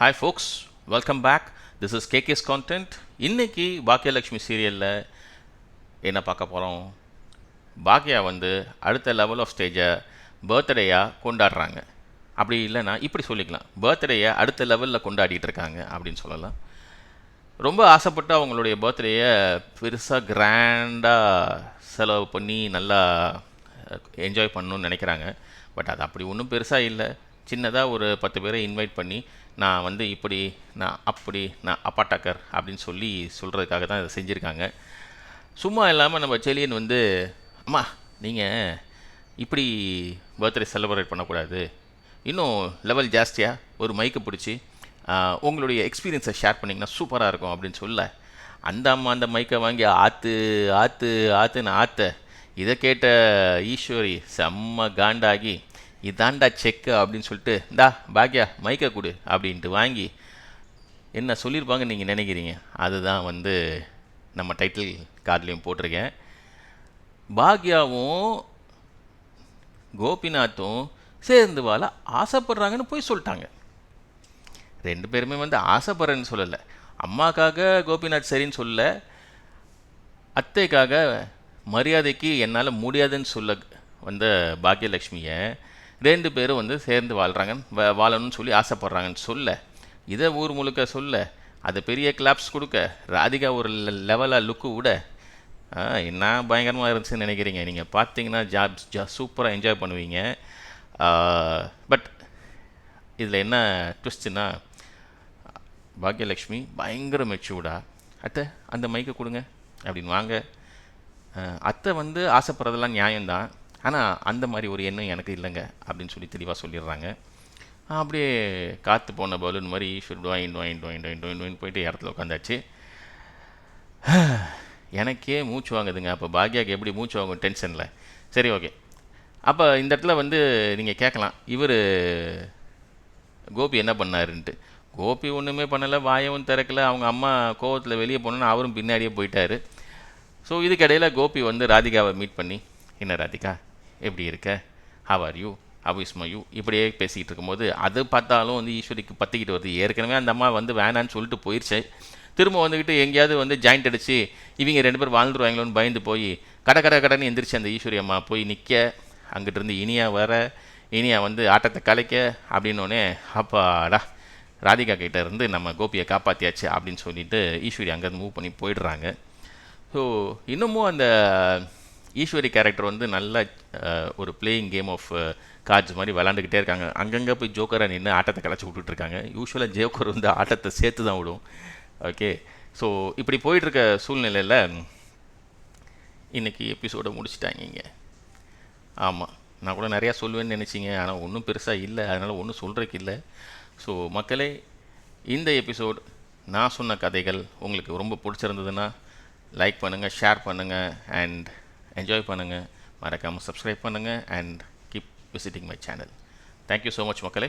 Hi folks welcome back this is KK's content இன்றைக்கி பாக்கியலக்ஷ்மி சீரியலில் என்ன பார்க்க போகிறோம் பாக்கியா வந்து அடுத்த லெவல் ஆஃப் ஸ்டேஜை பர்த்டேயாக கொண்டாடுறாங்க. அப்படி இல்லைன்னா இப்படி சொல்லிக்கலாம். பர்த்டேயை அடுத்த லெவலில் கொண்டாடிட்டு இருக்காங்க அப்படின்னு சொல்லலாம். ரொம்ப ஆசைப்பட்டு அவங்களுடைய பர்த்டேயை பெருசாக கிராண்டாக செலவு பண்ணி நல்லா என்ஜாய் பண்ணணும்னு நினைக்கிறாங்க. பட் அது அப்படி ஒன்றும் பெருசாக இல்லை. சின்னதாக ஒரு பத்து பேரை இன்வைட் பண்ணி நான் வந்து இப்படி நான் அப்படி நான் அப்பாட்டாக்கர் அப்படின்னு சொல்லி சொல்கிறதுக்காக தான் இதை செஞ்சுருக்காங்க. சும்மா இல்லாமல் நம்ம செலியன் வந்து அம்மா நீங்கள் இப்படி பர்த்டே செலிப்ரேட் பண்ணக்கூடாது. இன்னும் லெவல் ஜாஸ்தியாக ஒரு மைக்கை பிடிச்சி உங்களுடைய எக்ஸ்பீரியன்ஸை ஷேர் பண்ணிங்கன்னா சூப்பராக இருக்கும் அப்படின்னு சொல்ல அந்த அம்மா அந்த மைக்கை வாங்கி ஆற்று ஆற்று ஆற்றுன்னு ஆற்ற இதை கேட்ட ஈஸ்வரி செம்ம காண்டாகி இதாண்டா செக்கு அப்படின்னு சொல்லிட்டு இந்தா பாக்யா மைக்கை கொடு அப்படின்ட்டு வாங்கி என்ன சொல்லியிருப்பாங்கன்னு நீங்கள் நினைக்கிறீங்க? அதுதான் வந்து நம்ம டைட்டில் கார்ட்லேயும் போட்டிருக்கேன். பாக்யாவும் கோபிநாத்தும் சேர்ந்து வாழ ஆசைப்படுறாங்கன்னு போய் சொல்லிட்டாங்க. ரெண்டு பேருமே வந்து ஆசைப்படுறேன்னு சொல்லலை. அம்மாக்காக கோபிநாத் சரின்னு சொல்ல அத்தைக்காக மரியாதைக்கு என்னால் முடியாதுன்னு சொல்ல வந்த பாக்யலக்ஷ்மியை ரெண்டு பேரும் வந்து சேர்ந்து வாழ்கிறாங்கன்னு வாழணும்னு சொல்லி ஆசைப்படுறாங்கன்னு சொல்ல. இதை ஊர் முழுக்க சொல்ல. அது பெரிய கிளாப்ஸ் கொடுக்க. ராதிகா ஒரு லெவலாக லுக்கு விட என்ன பயங்கரமாக இருந்துச்சுன்னு நினைக்கிறீங்க. நீங்கள் பார்த்தீங்கன்னா ஜாப் ஜா சூப்பராக என்ஜாய் பண்ணுவீங்க. பட் இதில் என்ன ட்விஸ்ட்டுன்னா பாக்யலக்ஷ்மி பயங்கர மெச்சூர்டா அத்தை அந்த மைக்கை கொடுங்க. அப்படின்னு வாங்க. அத்தை வந்து ஆசைப்படுறதெல்லாம் நியாயம்தான். ஆனால் அந்த மாதிரி ஒரு எண்ணம் எனக்கு இல்லைங்க அப்படின்னு சொல்லி தெளிவாக சொல்லிடுறாங்க. அப்படியே காற்று போன பலூன் மாதிரி ஈஸ்வர் டொயின் டொயின் டொயின் டொயின் டொயின் டொயின் போயிட்டு இடத்துல உட்காந்தாச்சு. எனக்கே மூச்சு வாங்குதுங்க. அப்போ பாக்யாவுக்கு எப்படி மூச்சு வாங்கும் டென்ஷனில். சரி ஓகே. அப்போ இந்த இடத்துல வந்து நீங்கள் கேட்கலாம் இவர் கோபி என்ன பண்ணாருன்ட்டு. கோபி ஒன்றுமே பண்ணலை வாயவும் திறக்கல. அவங்க அம்மா கோவத்தில் வெளியே போனோன்னு அவரும் பின்னாடியே போயிட்டாரு. ஸோ இதுக்கிடையில் கோபி வந்து ராதிகாவை மீட் பண்ணி என்ன ராதிகா? எப்படி இருக்க? ஹவ் ஆர் யூ ஹவ் இப்படியே பேசிக்கிட்டு இருக்கும்போது அது பார்த்தாலும் வந்து ஈஸ்வரிக்கு பற்றிக்கிட்டு வருது. ஏற்கனவே அந்த அம்மா வந்து வேணான்னு சொல்லிட்டு போயிடுச்சு திரும்ப வந்துக்கிட்டு எங்கேயாவது வந்து ஜாயிண்ட் அடித்து இவங்க ரெண்டு பேர் வாழ்ந்துருவாங்களோன்னு பயந்து போய் கட கட கடன்னு எந்திரிச்சு அந்த ஈஸ்வரி அம்மா போய் நிற்க அங்கிட்டிருந்து இனியாக இனியா வர இனியா வந்து ஆட்டத்தை கலைக்க அப்படின்னோடனே அப்பாடா ராதிகா கிட்டே இருந்து நம்ம கோபியை காப்பாற்றியாச்சு அப்படின்னு சொல்லிட்டு ஈஸ்வரி அங்கேருந்து மூவ் பண்ணி போயிடுறாங்க. ஸோ இன்னமும் அந்த ஈஸ்வரி கேரக்டர் வந்து நல்ல ஒரு பிளேயிங் கேம் ஆஃப் கார்ட்ஸ் மாதிரி விளாண்டுக்கிட்டே இருக்காங்க. அங்கங்கே போய் ஜோக்கரை நின்று ஆட்டத்தை கலைச்சி விட்டுட்ருக்காங்க. யூஸ்வலாக ஜோக்கர் வந்து ஆட்டத்தை சேர்த்து தான் விடும். ஓகே ஸோ இப்படி போயிட்டுருக்க சூழ்நிலையில் இன்றைக்கி எபிசோடை முடிச்சுட்டாங்க இங்கே. ஆமாம் நான் கூட நிறையா சொல்லுவேன்னு நினச்சிங்க. ஆனால் ஒன்றும் பெருசாக இல்லை. அதனால் ஒன்றும் சொல்கிறதுக்கு இல்லை. ஸோ மக்களே இந்த எபிசோட் நான் சொன்ன கதைகள் உங்களுக்கு ரொம்ப பிடிச்சிருந்ததுன்னா லைக் பண்ணுங்கள் ஷேர் பண்ணுங்கள் அண்ட் என்ஜாய் பண்ணுங்கள் மறக்காமல் சப்ஸ்கிரைப் பண்ணுங்கள் and keep visiting my channel thank you so much மக்களே.